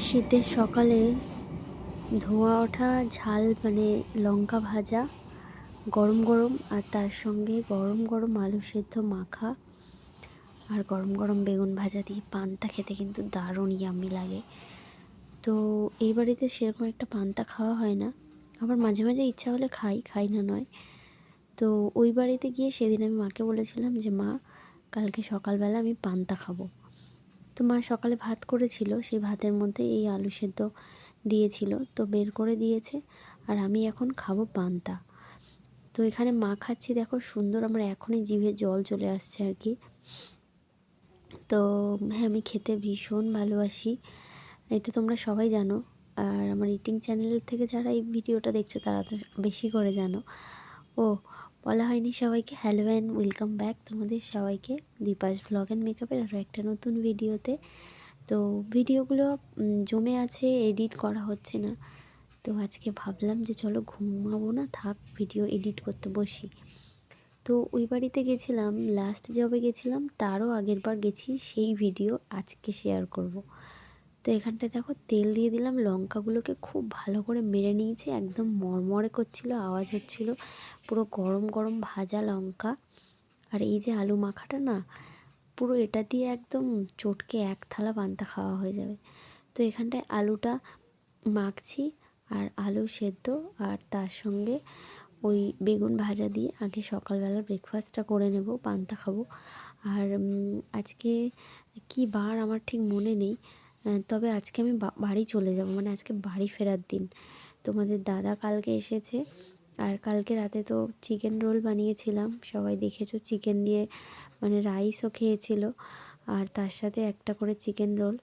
শীতের সকালে ধোঁয়া ওঠা, ঝাল মানে লঙ্কা ভাজা, গরম গরম আর তার সঙ্গে গরম গরম আলু সেদ্ধ মাখা আর গরম গরম বেগুন ভাজা দিয়ে পান্তা খেতে কিন্তু দারুণ ইয়াম্মি লাগে। তো এই বাড়িতে সেরকম একটা পান্তা খাওয়া হয় না। আবার মাঝে মাঝে ইচ্ছা হলে খাই খাই না নয়। তো ওই বাড়িতে গিয়ে সেদিন আমি মাকে বলেছিলাম যে, মা, কালকে সকালবেলা আমি পান্তা খাব। তো মা সকালে ভাত করেছিল, সেই ভাতের মধ্যে এই আলু সেদ্ধ দিয়েছিল। তো বের করে দিয়েছে আর আমি এখন খাব পান্তা। তো এখানে মা খাচ্ছি, দেখো সুন্দর আমার এখনই জিভে জল চলে আসছে আর কি। তো হ্যাঁ আমি খেতে ভীষণ ভালোবাসি। এটা তোমরা সবাই জানো। আর আমার ইটিং চ্যানেল থেকে যারা এই ভিডিওটা দেখছ, তারা তো বেশি করে জানো। ও বলা হয়নি, সবাইকে হ্যালো অ্যান্ড ওয়েলকাম ব্যাক তোমাদের সবাইকে দীপাস ব্লগ অ্যান্ড মেকআপের আরও একটা নতুন ভিডিওতে তো ভিডিওগুলো জমে আছে এডিট করা হচ্ছে না। তো আজকে ভাবলাম যে চলো ঘুমাবো না, থাক ভিডিও এডিট করতে বসি। তো ওই বাড়িতে গেছিলাম লাস্ট জবে গেছিলাম, তারও আগের বার গেছি, সেই ভিডিও আজকে শেয়ার করব। তো এখানটায় দেখো তেল দিয়ে দিলাম, লঙ্কাগুলোকে খুব ভালো করে মেরে নিয়েছি, একদম মরমরে করছিল, আওয়াজ হচ্ছিল, পুরো গরম গরম ভাজা লঙ্কা। আর এই যে আলু মাখাটা না, পুরো এটা দিয়ে একদম চটকে এক থালা পান্তা খাওয়া হয়ে যাবে। তো এখানটায় আলুটা মাখছি, আর আলু সেদ্ধ, আর তার সঙ্গে ওই বেগুন ভাজা দিয়ে আগে সকালবেলা ব্রেকফাস্টটা করে নেব, পান্তা খাব। আর আজকে কি বার আমার ঠিক মনে নেই তবে আজকে আমি বাড়ি চলে যাব মানে আজকে বাড়ি ফেরার দিন। তোমাদের দাদা কালকে এসেছে, আর কালকে রাতে তো চিকেন রোল বানিয়েছিলাম। সবাই দেখেছ চিকেন দিয়ে মানে রাইসও খেয়েছিল, আর তার সাথে একটা করে চিকেন রোল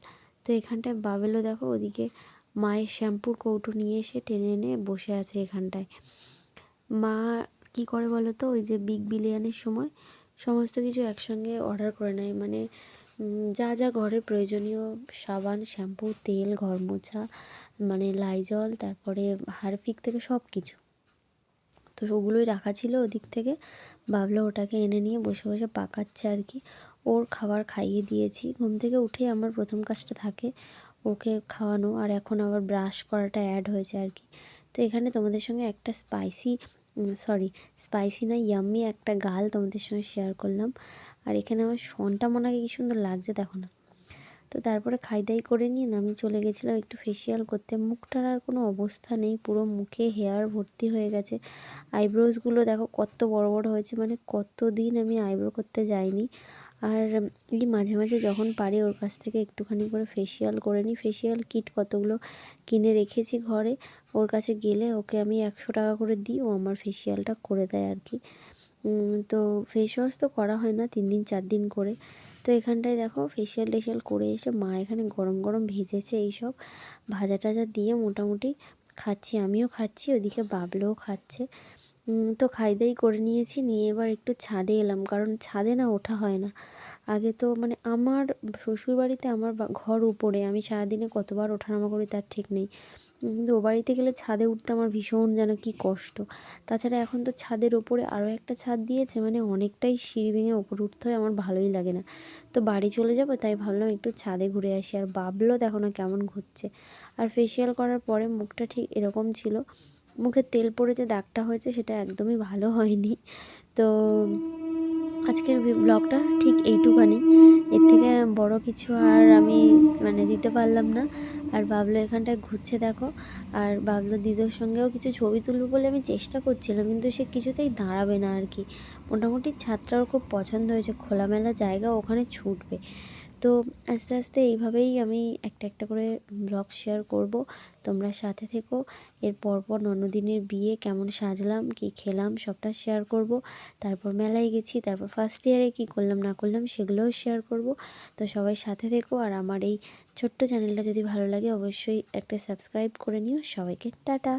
তো এখানটায় বাবেলও দেখো, ওদিকে মায়ের শ্যাম্পুর কৌটো নিয়ে এসে টেনে এনে বসে আছে এখানটায়। মা কি করে বলো তো, ওই যে বিগ বিলিয়ানের সময় সমস্ত কিছু একসঙ্গে অর্ডার করে নেয়। মানে যা যা ঘরের প্রয়োজনীয় সাবান, শ্যাম্পু, তেল ঘর মোছা মানে লাইজল তারপরে হারপিক থেকে সব কিছু। তো ওগুলোই রাখা ছিল ওদিক থেকে। ভাবলো ওটাকে এনে নিয়ে বসে বসে পাকাচ্ছে আর কি। ওর খাবার খাইয়ে দিয়েছি। ঘুম থেকে উঠে আমার প্রথম কাজটা থাকে ওকে খাওয়ানো। আর এখন আবার ব্রাশ করাটা অ্যাড হয়েছে আর কি। তো এখানে তোমাদের সঙ্গে একটা স্পাইসি সরি স্পাইসি না ইয়াম্মি একটা গাল তোমাদের সঙ্গে শেয়ার করলাম। আর এখানে আমার শনটা মনে হয় কি সুন্দর লাগছে, দেখো না। তো তারপরে খাই দাই করে নিয়ে আমি চলে গেছিলাম একটু ফেসিয়াল করতে। মুখটার আর কোনো অবস্থা নেই, পুরো মুখে হেয়ার ভর্তি হয়ে গেছে। আইব্রোজগুলো দেখো কত বড় বড় হয়েছে মানে কত দিন আমি আইব্রো করতে যাইনি। আর এই মাঝে মাঝে যখন পারি ওর কাছ থেকে একটুখানি করে ফেসিয়াল করে নিই। ফেসিয়াল কিট কতগুলো কিনে রেখেছি ঘরে, ওর কাছে গেলে ওকে আমি একশো টাকা করে দিই, ও আমার ফেসিয়ালটা করে দেয় আর কি। তো ফেস ওয়াশ তো করা হয় না, তিন দিন, চার দিন করে। তো এখানটায় দেখো ফেসিয়াল টেসিয়াল করে এসে মা এখানে গরম গরম ভেজেছে এইসব। ভাজা টাজা দিয়ে মোটামুটি খাচ্ছি, আমিও খাচ্ছি, ওদিকে বাবলেও খাচ্ছে। তো খাই দাই করে নিয়েছি, নিয়ে এবার একটু ছাদে এলাম, কারণ ছাদে না ওঠা হয় না। আগে তো মানে আমার শ্বশুরবাড়িতে আমার ঘর উপরে, আমি সারাদিনে কতবার ওঠানামা করি তার ঠিক নেই। কিন্তু ও বাড়িতে গেলে ছাদে উঠতে আমার ভীষণ যেন কি কষ্ট। তাছাড়া এখন তো ছাদের ওপরে আরও একটা ছাদ দিয়েছে মানে অনেকটাই সিঁড়ি ভেঙে ওপরে উঠতে হয়, আমার ভালোই লাগে না। তো বাড়ি চলে যাব, তাই ভাবলাম একটু ছাদে ঘুরে আসি। আর বাবলো দেখো না কেমন ঘুরছে। আর ফেসিয়াল করার পরে মুখটা ঠিক এরকম ছিল। মুখে তেল পড়ে যে দাগটা হয়েছে, সেটা একদমই ভালো হয়নি। তো আজকের ব্লগটা ঠিক এইটুকানি। এর থেকে বড় কিছু আর আমি মানে দিতে পারলাম না। আর বাবলু এখানটায় ঘুরছে দেখো। আর বাবলু দিদির সঙ্গেও কিছু ছবি তুলবো বলে আমি চেষ্টা করছিলাম, কিন্তু সে কিছুতেই দাঁড়াবে না আর কি। মোটামুটি ওর খুব পছন্দ হয়েছে। খোলামেলা জায়গা, ওখানে ছুটবে। তো আস্তে আস্তে এইভাবেই আমি একটা একটা করে ব্লগ শেয়ার করব। তোমরা সাথে থেকো। এর পরপর ননদিনের বিয়ে, কেমন সাজলাম, কি খেলাম, সবটা শেয়ার করব। তারপর মেলায় গেছি, তারপর ফার্স্ট ইয়ারে কী করলাম, না করলাম, সেগুলোও শেয়ার করব। তো সবাই সাথে থেকো। আর আমার এই ছোট্ট চ্যানেলটা যদি ভালো লাগে, অবশ্যই একটা সাবস্ক্রাইব করে নিও। সবাইকে টাটা!